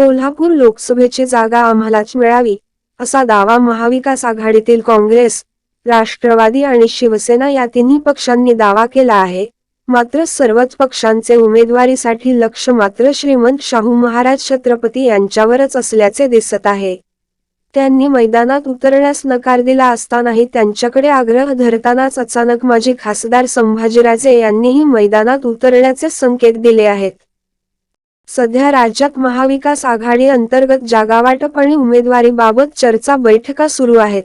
कोल्हापूर लोकसभेची जागा आम्हालाच मिळावी असा दावा महाविकास आघाडीतील काँग्रेस राष्ट्रवादी आणि शिवसेना या तिन्ही पक्षांनी दावा केला आहे. मात्र सर्वच पक्षांचे उमेदवारीसाठी लक्ष मात्र श्रीमंत शाहू महाराज छत्रपती यांच्यावरच असल्याचे दिसत आहे. त्यांनी मैदानात उतरण्यास नकार दिला असतानाही त्यांच्याकडे आग्रह धरतानाच अचानक माजी खासदार संभाजीराजे यांनीही मैदानात उतरण्याचे संकेत दिले आहेत. सध्या राज्यात महाविकास आघाडी अंतर्गत जागावाटप आणि उमेदवारीबाबत चर्चा बैठका सुरू आहेत.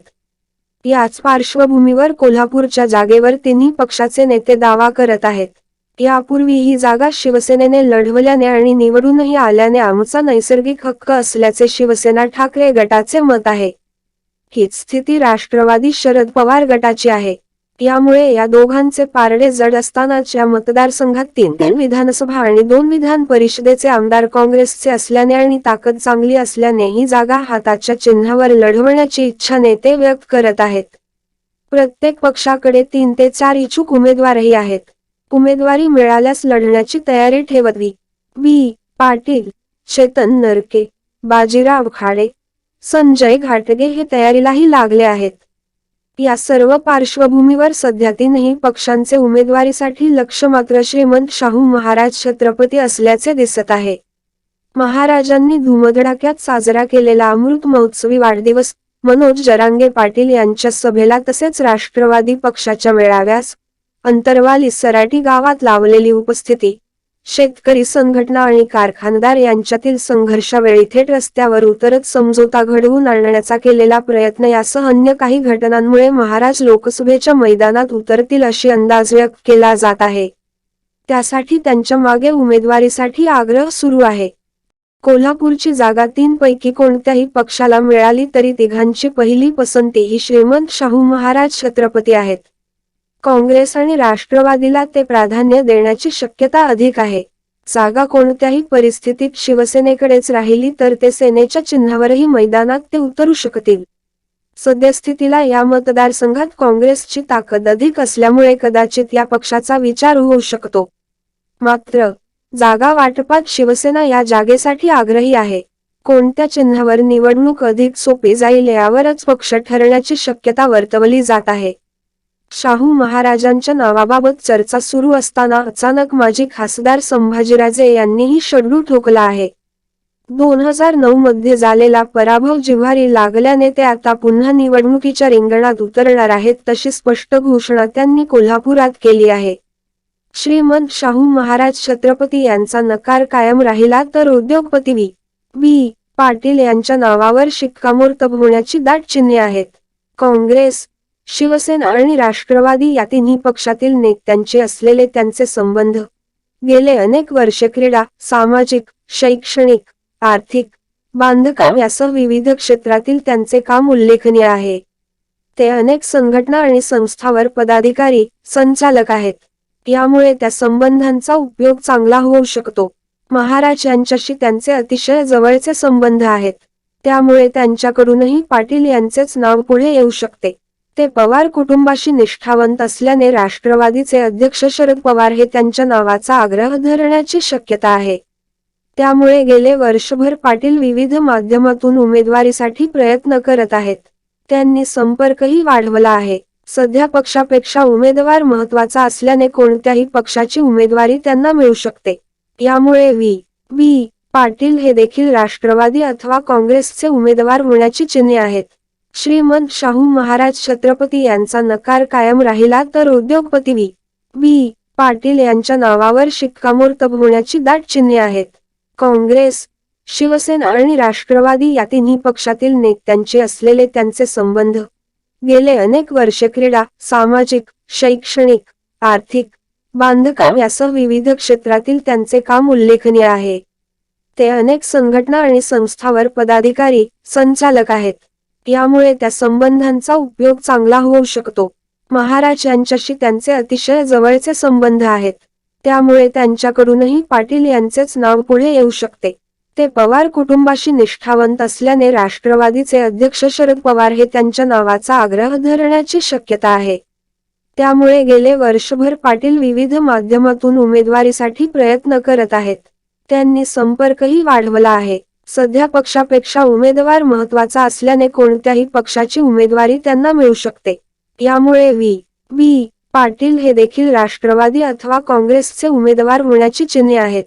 याच पार्श्वभूमीवर कोल्हापूरच्या जागेवर तिन्ही पक्षाचे नेते दावा करत आहेत. यापूर्वी ही जागा शिवसेनेने लढवल्याने आणि निवडूनही आल्याने आमचा नैसर्गिक हक्क असल्याचे शिवसेना ठाकरे गटाचे मत आहे. हीच स्थिती राष्ट्रवादी शरद पवार गटाची आहे. यामुळे या दोघांचे पारडे जड असतानाच या मतदारसंघात तीन तीन विधानसभा आणि दोन विधान परिषदेचे आमदार काँग्रेसचे असल्याने आणि ताकद चांगली असल्याने ही जागा हाताच्या चिन्हावर लढवण्याची इच्छा नेते व्यक्त करत आहेत. प्रत्येक पक्षाकडे तीन ते चार इच्छुक उमेदवारही आहेत. उमेदवारी मिळाल्यास लढण्याची तयारी ठेवतवी बी पाटील चेतन नरके बाजीराव खाडे संजय घाटगे हे तयारीलाही लागले आहेत. या सर्व पार्श्वभूमीवर सध्या तीनही पक्षांचे उमेदवारीसाठी लक्ष मात्र श्रीमंत शाहू महाराज छत्रपती असल्याचे दिसत आहे. महाराजांनी धुमधडाक्यात साजरा केलेला अमृत महोत्सवी वाढदिवस मनोज जरांगे पाटील यांच्या सभेला तसेच राष्ट्रवादी पक्षाच्या मेळाव्यास अंतरवाली सराटी गावात लावलेली उपस्थिती शेतकरी संघटना आणि कारखानदार यांच्यातील संघर्षावेळी थेट रस्त्यावर उतरत समझोता घडवून आणण्याचा केलेला प्रयत्न यासह अन्य काही घटनांमुळे महाराज लोकसभेच्या मैदानात उतरतील अशी अंदाज व्यक्त केला जात आहे. त्यासाठी त्यांच्या मागे उमेदवारीसाठी आग्रह सुरू आहे. कोल्हापूरची जागा तीन पैकी कोणत्याही पक्षाला मिळाली तरी तिघांची पहिली पसंती ही श्रीमंत शाहू महाराज छत्रपती आहेत. काँग्रेस आणि राष्ट्रवादीला ते प्राधान्य देण्याची शक्यता अधिक आहे. जागा कोणत्याही परिस्थितीत शिवसेनेकडेच राहिली तर ते सेनेच्या चिन्हावरही मैदानात ते उतरू शकतील. सद्यस्थितीला या मतदारसंघात काँग्रेसची ताकद अधिक असल्यामुळे कदाचित या पक्षाचा विचार होऊ शकतो. मात्र जागा वाटपात शिवसेना या जागेसाठी आग्रही आहे. कोणत्या चिन्हावर निवडणूक अधिक सोपी जाईल यावरच पक्ष ठरण्याची शक्यता वर्तवली जात आहे. शाहू महाराजांच्या नावाबाबत चर्चा सुरू असताना अचानक माजी खासदार संभाजीराजे यांनीही शड्डू ठोकला आहे. दोन हजार नऊ मध्ये झालेला पराभव जिव्हारी लागल्याने ते आता पुन्हा निवडणुकीच्या रिंगणात उतरणार आहेत तशी स्पष्ट घोषणा त्यांनी कोल्हापुरात केली आहे. श्रीमंत शाहू महाराज छत्रपती यांचा नकार कायम राहिला तर उद्योगपती व्ही. बी पाटील यांच्या नावावर शिक्कामोर्तब होण्याची दाट चिन्हे आहेत. काँग्रेस शिवसेना आणि राष्ट्रवादी या तिन्ही पक्षातील नेत्यांचे असलेले त्यांचे संबंध. गेले अनेक वर्षे क्रीडा सामाजिक शैक्षणिक आर्थिक बांधकाम यासह विविध क्षेत्रातील त्यांचे काम उल्लेखनीय आहे. ते अनेक संघटना आणि संस्थावर पदाधिकारी संचालक आहेत. यामुळे त्या संबंधांचा उपयोग चांगला होऊ शकतो. महाराज यांच्याशी त्यांचे अतिशय जवळचे संबंध आहेत. त्यामुळे त्यांच्याकडूनही पाटील यांचेच नाव पुढे येऊ शकते. ते पवार कुटुंबाशी निष्ठावंत असल्याने राष्ट्रवादीचे अध्यक्ष शरद पवार हे त्यांच्या नावाचा आग्रह धरण्याची शक्यता आहे. त्यामुळे गेले वर्षभर पाटील विविध माध्यमातून उमेदवारीसाठी प्रयत्न करत आहेत. त्यांनी संपर्कही वाढवला आहे. सध्या पक्षापेक्षा उमेदवार महत्त्वाचा असल्याने कोणत्याही पक्षाची उमेदवारी त्यांना मिळू शकते. यामुळे व्ही. बी पाटील हे देखील राष्ट्रवादी अथवा काँग्रेसचे उमेदवार होण्याची चिन्हे आहेत. श्रीमंत शाहू महाराज छत्रपती यांचा नकार कायम राहिला तर उद्योगपती व्ही बी पाटील यांच्या नावावर शिक्कामोर्तब होण्याची दाट चिन्हे आहेत. काँग्रेस शिवसेना आणि राष्ट्रवादी या तिन्ही पक्षातील नेत्यांचे असलेले त्यांचे संबंध. गेले अनेक वर्षे क्रीडा सामाजिक शैक्षणिक आर्थिक बांधकाम यासह विविध क्षेत्रातील त्यांचे काम उल्लेखनीय आहे. ते अनेक संघटना आणि संस्थावर पदाधिकारी संचालक आहेत. यामुळे त्या संबंधांचा उपयोग चांगला होऊ शकतो. महाराज यांच्याशी त्यांचे अतिशय जवळचे संबंध आहेत. त्यामुळे त्यांच्याकडूनही पाटील यांचेच नाव पुढे येऊ शकते. ते पवार कुटुंबाशी निष्ठावंत असल्याने राष्ट्रवादीचे अध्यक्ष शरद पवार हे त्यांच्या नावाचा आग्रह धरण्याची शक्यता आहे. त्यामुळे गेले वर्षभर पाटील विविध माध्यमातून उमेदवारीसाठी प्रयत्न करत आहेत. त्यांनी संपर्कही वाढवला आहे. सध्या पक्षापेक्षा उमेदवार महत्त्वाचा असल्याने कोणत्याही पक्षाची उमेदवारी त्यांना मिळू शकते. यामुळे व्ही. बी पाटील हे देखील राष्ट्रवादी अथवा काँग्रेसचे उमेदवार होण्याची चिन्हे आहेत.